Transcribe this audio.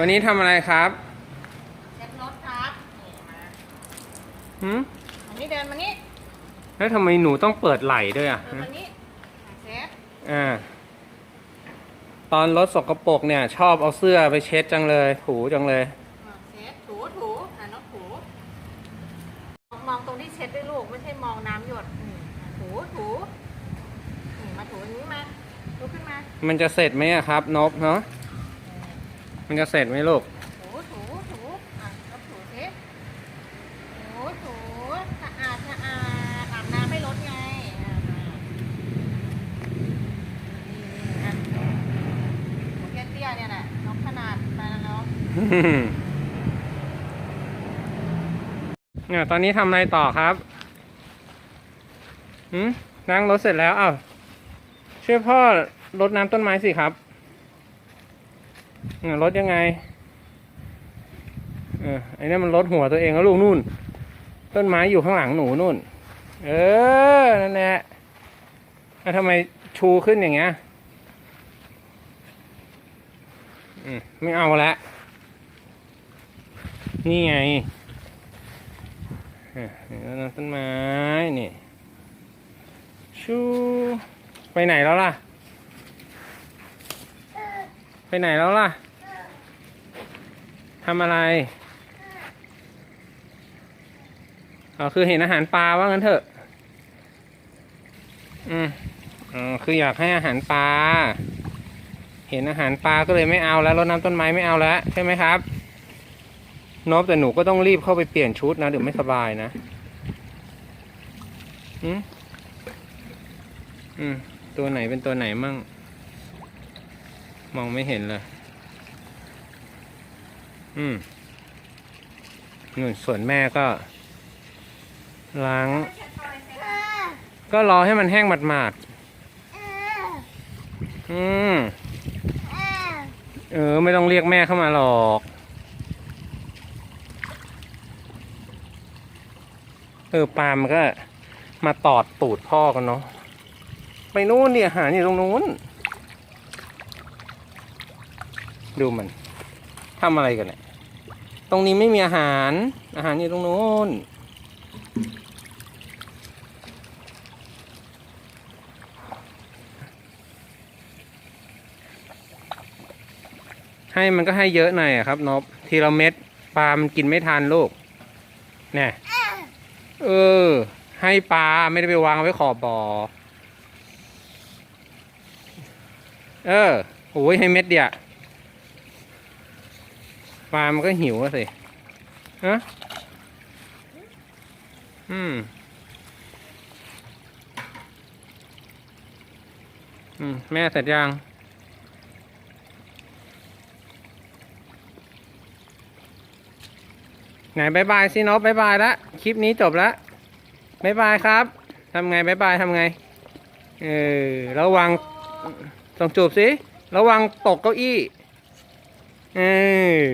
วันนี้ทำอะไรครับเช็ดรถครับนี่มาหืมอันนี้เดินมานี่แล้วทำไมหนูต้องเปิดไหล่ด้วยอะเดินมานี่เช็ดอ่าตอนรถสกปรกเนี่ย ชอบเอาเสื้อไปเช็ดจังเลย ถูจังเลย อะเช็ดถูถูอะน้องถู มองตรงที่เช็ดด้วยลูกไม่ใช่มองน้ำหยดอืมอะถูถูอืมมาถูอันนี้มาลุกขึ้นมา มันจะเสร็จไหมอะครับ นบเนาะ มันจะเสร็จไหมลูก ถูถูถูอะก็ถูสิถูถูสะอาดสะอาดอาบน้ำให้รถไงอะมานี่อะโอเคเตี้ยเนี่ยแหละน้องขนาดไปแล้วเนาะเนี่ยตอนนี้ทำอะไรต่อครับหืมนั่งรถเสร็จแล้วอ้าวช่วยพ่อรดน้ำต้นไม้สิครับ เนี่ยรดยังไงเออไอ้นี่นมันรดหัวตัวเองแล้วลูกนู่น ต้นไม้อยู่ข้างหลังหนูนู่น เออ นั่นแหละแล้วทำไมชูขึ้นอย่างเงี้ยอืมไม่เอาละ นี่ไงอะเดี๋ยวต้นไม้ นี่ ชู ไปไหนแล้วล่ะ ไปไหนแล้วล่ะ ทำอะไรอ๋อคือเห็นอาหารปลาว่างั้นเถอะ อืมอ๋อคืออยากให้อาหารปลา เห็นอาหารปลาก็เลยไม่เอาแล้วรดน้ำต้นไม้ไม่เอาแล้วใช่ไหมครับนบแต่หนูก็ต้องรีบเข้าไปเปลี่ยนชุดนะเดี๋ยวไม่สบายนะ อืมอืมตัวไหนเป็นตัวไหนมั่ง มองไม่เห็นเลย อืมนู่นส่วนแม่ก็ ล้าง ก็รอให้มันแห้งหมาดๆอืมเออ ไม่ต้องเรียกแม่เข้ามาหรอกเออปลามันก็ มาตอดตูดพ่อกันเนาะไปนู่นเนี่ยหาอยู่ตรงนู้น ดูมันทำอะไรกันเนี่ย ตรงนี้ไม่มีอาหาร อาหารอยู่ตรงนู้น ให้มันก็ให้เยอะหน่อยครับนบทีละเม็ดปลามันกินไม่ทันลูกเนี่ยเออ ให้ปลาไม่ได้ไปวางไว้ขอบบ่อ เออโอ้ยให้เม็ดเดียว ลามันก็หิวอะสิฮะอืม อืม แม่เสร็จยังไหนบายบายสินบบายบายละคลิปนี้จบละบายบายครับทำไงบายบายทำไงเออระวังต้องจูบสิระวังตกเก้าอี้เออ